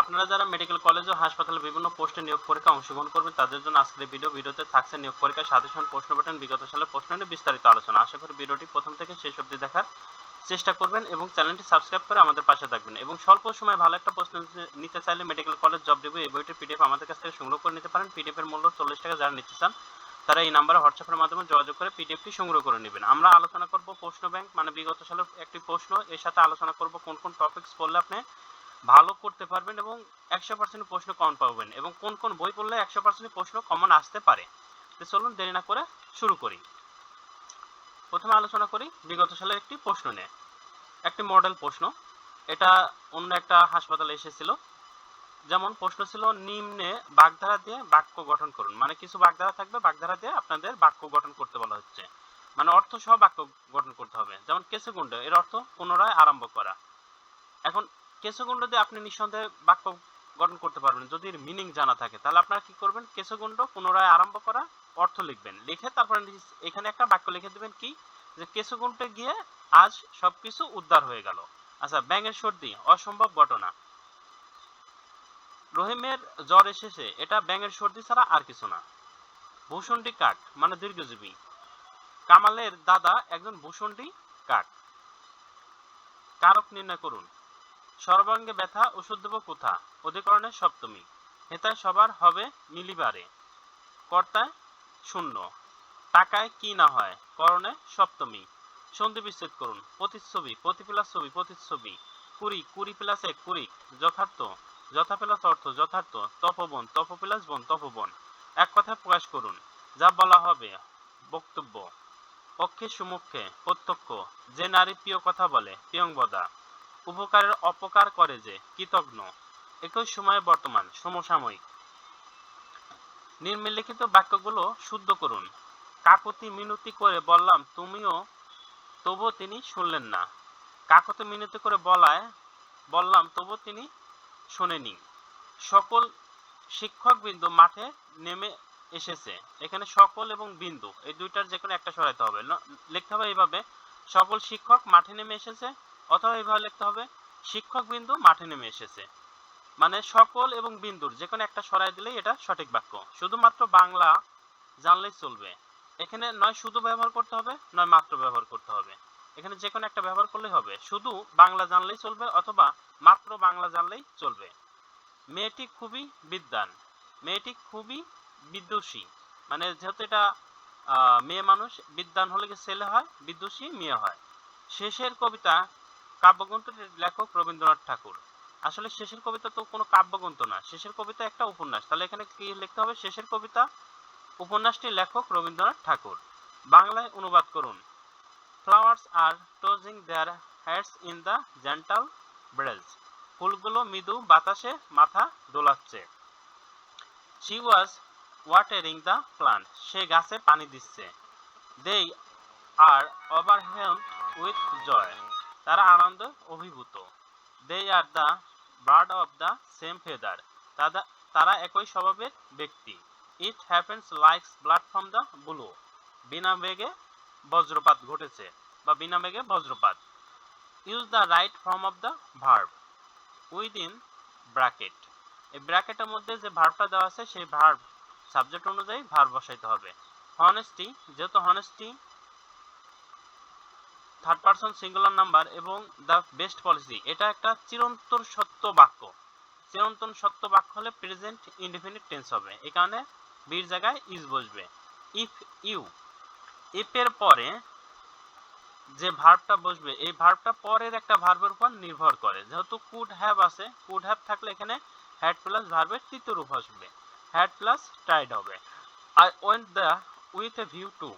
আপনারা যারা medical college ও হাসপাতালে বিভিন্ন পোস্টে নিয়োগ পরীক্ষা অংশগ্রহণ করবেন, তাদের জন্য আজকের ভিডিও ভিডিওতে থাকছে নিয়োগ পরীক্ষা সাজেশন, প্রশ্ন প্যাটার্ন বিগত সালের প্রশ্ন নিয়ে বিস্তারিত আলোচনা। আশা করি ভিডিওটি প্রথম থেকে শেষ অবধি দেখার চেষ্টা করবেন এবং চ্যানেলটি সাবস্ক্রাইব করে আমাদের পাশে থাকবেন। এবং স্বল্প সময়ে ভালো একটা প্রশ্ন নিতে চাইলে মেডিকেল কলেজ জব রিভিউ এই বইটির পিডিএফ আমাদের কাছ থেকে সংগ্রহ করে নিতে পারেন। পিডিএফ এর মূল্য চল্লিশ টাকা যারা নিতে চান, তারা এই নাম্বারে হোয়াটসঅ্যাপের মাধ্যমে যোগাযোগ করে পিডিএফটি সংগ্রহ করে নেবেন। আমরা আলোচনা করব প্রশ্ন ব্যাংক মানে বিগত সালের একটি প্রশ্ন, এর সাথে আলোচনা করব কোন কোন টপিকস পড়লে আপনি ভালো করতে পারবেন এবং একশো পার্সেন্ট প্রশ্ন কমন পাবেন এবং কোন কোন বই পড়লে একশো পার্সেন্ট প্রশ্ন কমন আসতে পারে। তো চলুন দেরি না করে শুরু করি। প্রথমে আলোচনা করি বিগত সালের একটি প্রশ্ন নিয়ে। একটি মডেল প্রশ্ন। এটা অন্য একটা হাসপাতালে এসেছিল। যেমন প্রশ্ন ছিল, নিম্নে বাগধারা দিয়ে বাক্য গঠন করুন। মানে কিছু বাগধারা থাকবে, বাগধারা দিয়ে আপনাদের বাক্য গঠন করতে বলা হচ্ছে। মানে অর্থ সহ বাক্য গঠন করতে হবে। যেমন কেসগুণ্ড এর অর্থ পুনরায় আরম্ভ করা। এখন কেসগুণ্ড দিয়ে আপনি নিঃসন্দেহে বাক্য গঠন করতে পারবেন। যদি এর মিনিং জানা থাকে, তাহলে আপনারা কি করবেন? কেসগুণ্ড পুনরায় আরম্ভ করা অর্থ লিখবেন। লিখে তারপরে এখানে একটা বাক্য লিখে দেবেন কি? যে কেসগুণ্ডে গিয়ে আজ সবকিছু উদ্ধার হয়ে গেল। আচ্ছা ব্যাঙের সর্দি, অসম্ভব ঘটনা। রহিমের জ্বর এসেছে, এটা ব্যাঙের সর্দি ছাড়া আর কিছু না। ভূষণ্ডি কাক মানে দীর্ঘজীবী। কামালের দাদা একজন ভূষণ্ডি কাক কারক নির্ণয় করুন। সর্বাঙ্গে ব্যথা ওষুধ দেব কোথা? অধিকরণের সপ্তমী। হেতায় সবার হবে মিলিবারে। কর্তায় শূন্য। টাকায় কি না হয়? করণে সপ্তমী। সন্ধি বিচ্ছেদ করুন। প্রতিচ্ছবি প্রতি প্লাস ছবি, প্রতিচ্ছবি। কুড়ি কুড়ি প্লাস এক কুড়ি যথার্থ যথা প্লাস অর্থ যথার্থ। তপবন তপ প্লাস বন, তপবন। এক কথায় প্রকাশ করুন। যা বলা হবে, বক্তব্য। পক্ষে সুমুখে প্রত্যক্ষ। যে নারী প্রিয় কথা বলে প্রিয়ংবদা উপকারের অপকার করে যে, কৃতজ্ঞ। একই সময়ে বর্তমান, সমসাময়িক। নিম্নলিখিত বাক্যগুলো শুদ্ধ করুন। কাকতি মিনতি করে বললাম, তুমিও, তবুও তিনি শুনলেন না। কাকতি মিনতি করে বলায়, বললাম, তবুও তিনি শোনেনি। সকল শিক্ষক বিন্দু মাঠে নেমে এসেছে। এখানে সকল এবং বিন্দু, এই দুইটার যে কোনো একটা সরাইতে হবে। লিখতে হবে এইভাবে, সকল শিক্ষক মাঠে নেমে এসেছে অথবা এইভাবে লিখতে হবে, শিক্ষক বিন্দু মাঠে নেমে এসেছে। মানে সকল এবং বিন্দুর যে কোনো একটা সরাই দিলেই এটা সঠিক বাক্য। শুধুমাত্র বাংলা জানলেই চলবে। এখানে নয় শুধু ব্যবহার করতে হবে, নয় মাত্র ব্যবহার করতে হবে। এখানে যে কোনো একটা ব্যবহার করলেই হবে। শুধু বাংলা জানলেই চলবে অথবা মাত্র বাংলা জানলেই চলবে। মেয়েটি খুবই বিদ্বান। মেয়েটি খুবই বিদ্যুষী মানে যেহেতু এটা মেয়ে মানুষ, বিদ্বান হলে ছেলে হয়? বিদ্যুষী মেয়ে হয়। শেষের কবিতা কাব্যগ্রন্থটির লেখক রবীন্দ্রনাথ ঠাকুর, আসলে শেষের কবিতা তো কোনো কাব্যগ্রন্থ না, শেষের কবিতা একটা উপন্যাস। তাহলে এখানে কি লিখতে হবে? শেষের কবিতা, উপন্যাসটির লেখক রবীন্দ্রনাথ ঠাকুর। বাংলায় অনুবাদ করুন। Flowers are tossing their heads in the gentle breeze ফুলগুলো মৃদু বাতাসে মাথা দোলাচ্ছে। She was watering the plant সে গাছে পানি দিচ্ছে। দে আর ওভারহেলড উইথ জয় তারা আনন্দ অভিভূত। They are the bird of the same feather তারা একই স্বভাবের ব্যক্তি। It happens likes blood from the blue বিনা বেগে বজ্রপাত ঘটেছে বা বিনা বেগে বজ্রপাত। Use the right form of the verb within bracket এই ব্র্যাকেটের মধ্যে যে ভার্বটা দেওয়া আছে, সেই ভার্ব সাবজেক্ট অনুযায়ী ভার্ব বসাইতে হবে। হনেস্টি যেহেতু honesty third person singular number এবং দ্য বেস্ট পলিসি এটা একটা চিরন্তন সত্য বাক্য। চিরন্তন সত্য বাক্য হলে প্রেজেন্ট ইনডিফিনিট টেন্স হবে। এই কারণে বির জায়গায় ইজ বসবে। ইফ ইউ ইফ এর পরে যে ভার্বটা বসবে, এই ভার্বটা পরের একটা ভার্বের উপর নির্ভর করে। যেহেতু কুড হ্যাভ আছে কুড হ্যাভ থাকলে এখানে হ্যাড প্লাস ভার্বের তৃতীয় রূপ আসবে। হ্যাড প্লাস টাইড হবে। I went the with a view to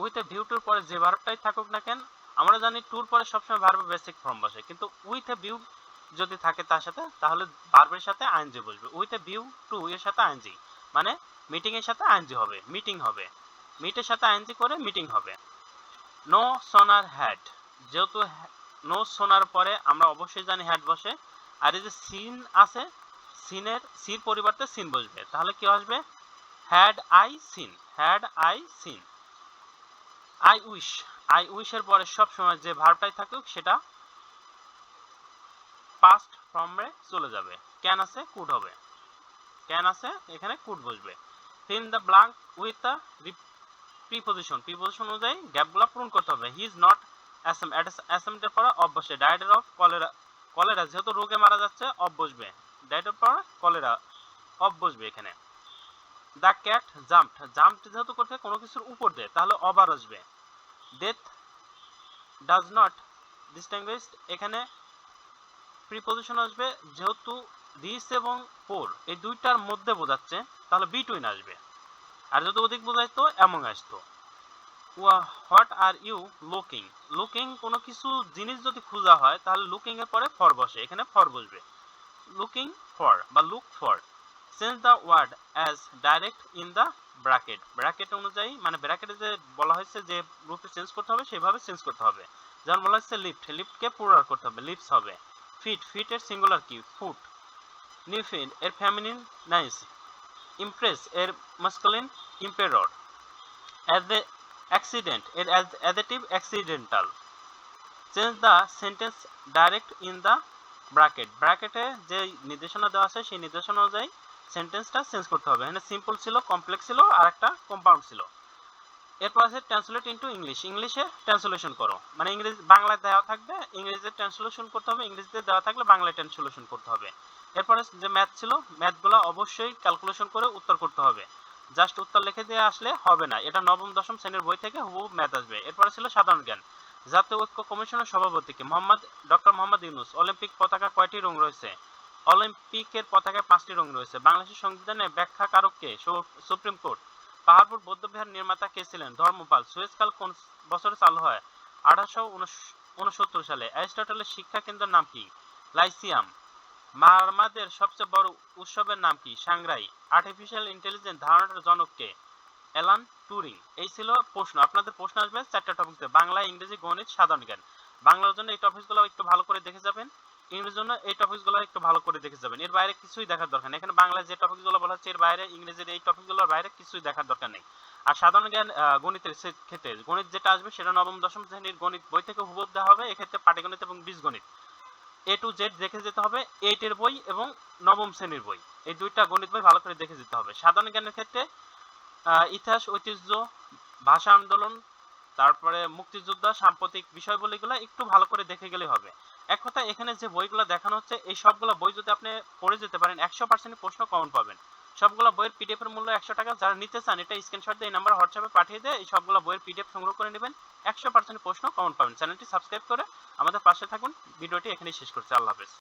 with a view টুর পরে যে ভার্বটাই থাকুক না কেন আমরা জানি টুর পরে সবসময় ভার্বের বেসিক ফর্ম বসে। কিন্তু উইথ এ ভিউ যদি থাকে তার সাথে, তাহলে ভার্বের সাথে আইনজি বসবে। উইথ এ ভিউ টু এর সাথে আইনজি মানে মিটিং এর সাথে আইনজি হবে মিটিং হবে। মিটের সাথে আইনজি করে মিটিং হবে। নো সোনার হ্যাড যেহেতু নো সোনার পরে আমরা অবশ্যই জানি হ্যাড বসে। আর এই যে সিন আছে সিনের সির পরিবর্তে সিন বসবে। তাহলে কি আসবে? Had I seen had I seen I wish I উইশের পরে সব সময় যে ভার্বটাই থাকুক, সেটা পাস্ট ফর্মে চলে যাবে। ক্যান আছে কুড হবে। ক্যান আছে, এখানে কুড বসবে। Fill the blank with the preposition preposition অনুযায়ী গ্যাপগুলো পূরণ করতে হবে। হি ইজ নট অ্যাসেম অ্যাসেমটের পরে অফ বসে ডায়েটের অফ কলেরা কলেরা যেহেতু রোগে মারা যাচ্ছে অফ বসবে। ডায়েটের পরে কলেরা অফ বসবে এখানে। দ্য ক্যাট জাম্প জাম্প যেহেতু করতে কোনো কিছুর উপর দিয়ে, তাহলে অবার আসবে। ডেথ ডাজ নট ডিস্টিংগুইশ এখানে প্রিপোজিশন আসবে, যেহেতু দিস এবং পোর এই দুইটার মধ্যে বোঝাচ্ছে, তাহলে বিটুইন আসবে। আর যদি অধিক বোঝাইতো এমন আসতো। What are you looking looking কোনো কিছু, জিনিস যদি খোঁজা হয়, তাহলে লুকিং এর পরে ফর বসে। এখানে ফর বসবে। লুকিং ফর বা look for change the word as direct in the bracket bracket অনুযায়ী মানে ব্র্যাকেটে যে বলা হয়েছে যে রূপে চেঞ্জ করতে হবে, সেভাবে চেঞ্জ করতে হবে। যেমন বলা হচ্ছে লিফট লিফটকে পুরার করতে হবে লিফটস হবে। ফিট ফিটের সিঙ্গুলার কি ফুট নিউফিন এর ফ্যামিনিন নাইস ইমপ্রেস এর মাস্কুলিন ইম্পেরর অ্যাক্সিডেন্ট এর adjective accidental change the sentence direct in the bracket ব্র্যাকেটে যে নির্দেশনা দেওয়া আছে, সেই নির্দেশনা অনুযায়ী সেন্টেন্সটা চেঞ্জ করতে হবে। এখানে সিম্পল ছিল কমপ্লেক্স ছিল, আর একটা কম্পাউন্ড ছিল। এরপর আছে ট্রান্সলেট ইনটু ইংলিশ ইংলিশে ট্রান্সলেশন করো। মানে ইংরেজি, বাংলায় দেওয়া থাকবে ইংরেজিতে ট্রান্সলেশন করতে হবে, ইংরেজিতে দেওয়া থাকলে বাংলায় ট্রান্সলেশন করতে হবে। এরপরে যে ম্যাথ ছিল ম্যাথগুলো অবশ্যই ক্যালকুলেশন করে উত্তর করতে হবে। জাস্ট উত্তর লিখে দিয়ে আসলে হবে না। এটা নবম, দশম শ্রেণির বই থেকে হুবহু ম্যাথ আসবে। এরপরে ছিল সাধারণ জ্ঞান। জাতীয় ঐক্য কমিশনের সভাপতিকে মোহাম্মদ, ডক্টর মোহাম্মদ ইউনুস। অলিম্পিক পতাকা কয়টি রং রয়েছে? অলিম্পিকের পতাকায় পাঁচটি রং রয়েছে। বাংলাদেশের সংবিধানে ব্যাখ্যাকারককে সুপ্রিম কোর্ট, পাহাড়পুর বৌদ্ধবিহার নির্মাতা কে ছিলেন? ধর্মপাল সুয়েজকাল কোন বছরে চালু হয়? আঠারোশো উনসত্তর সালে। অ্যারিস্টটলের শিক্ষা কেন্দ্রের নাম কি? লাইসিয়াম। মারমাদের সবচেয়ে বড় উৎসবের নাম কি? সাংরাই আর্টিফিশিয়াল ইন্টেলিজেন্স ধারণার জনককে অ্যালান টুরিং। এই ছিল প্রশ্ন। আপনাদের প্রশ্ন আসবে চারটা টপিক বাংলা, ইংরেজি, গণিত, সাধারণ জ্ঞান। বাংলার জন্য এই টপিকগুলো একটু ভালো করে দেখে যাবেন। ইংরেজির জন্য এই টপিকগুলো একটু ভালো করে দেখে যাবেন। এর বাইরে কিছুই দেখার দরকার নেই। এখানে বাংলায় যে টপিকগুলো বলা হচ্ছে, এর বাইরে ইংরেজির এই টপিকগুলোর বাইরে কিছুই দেখার দরকার নেই। আর সাধারণ জ্ঞান গণিতের ক্ষেত্রে, গণিত যেটা আসবে সেটা নবম, দশম শ্রেণির গণিত বই থেকে হুবহু দেওয়া হবে। এক্ষেত্রে পাটিগণিত এবং বীজগণিত। এ টু জেড দেখে যেতে হবে এইটের বই এবং নবম শ্রেণির বই। এই দুইটা গণিত বই ভালো করে দেখে যেতে হবে। সাধারণ জ্ঞানের ক্ষেত্রে ইতিহাস, ঐতিহ্য, ভাষা আন্দোলন, তারপরে মুক্তিযোদ্ধা, সাম্প্রতিক বিষয়গুলিগুলো একটু ভালো করে দেখে গেলে হবে। এক কথা এখানে যে বইগুলো দেখানো হচ্ছে, এই সবগুলো বই যদি আপনি পড়ে যেতে পারেন, একশো পার্সেন্ট প্রশ্ন কমন পাবেন। সবগুলো বইয়ের পিডিএফ এর মূল্য একশো টাকা। যারা নিতে চান, এটা স্ক্রিনশট দিয়ে এই নাম্বার হোয়াটসঅ্যাপে পাঠিয়ে দিয়ে এই সবগুলো বইয়ের পিডিএফ সংগ্রহ করে নেবেন। একশো পার্সেন্ট প্রশ্ন কমন পাবেন। চ্যানেলটি সাবস্ক্রাইব করে আমাদের পাশে থাকুন। ভিডিওটি এখানেই শেষ করছি। আল্লাহ হাফেজ।